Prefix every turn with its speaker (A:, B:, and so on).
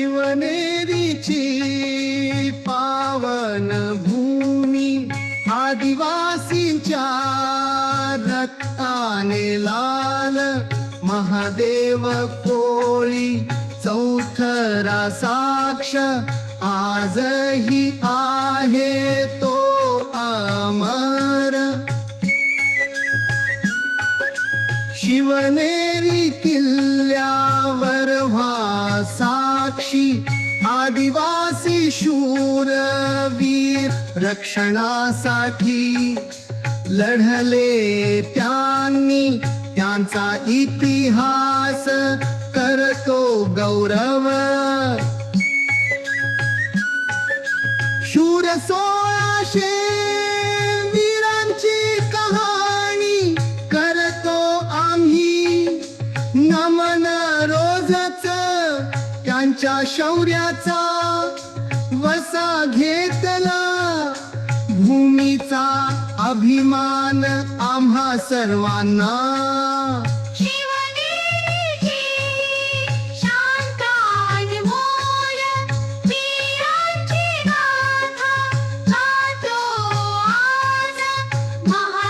A: शिवनेरीची पावन भूमी आदिवासींच्या रक्ताने लाल. महादेव कोळी चौथरा साक्ष आजही आहे तो अमर. शिवनेरी किल्ला साक्षी आदिवासी शूरवीर रक्षणासाठी लढले त्यांनी. त्यांचा इतिहास करतो गौरव. शूर सोळाशे वीरांची कहाणी करतो आम्ही. नम त्यांच्या शौर्याचा वसा घेतला. भूमीचा अभिमान आम्हा सर्वांना. महा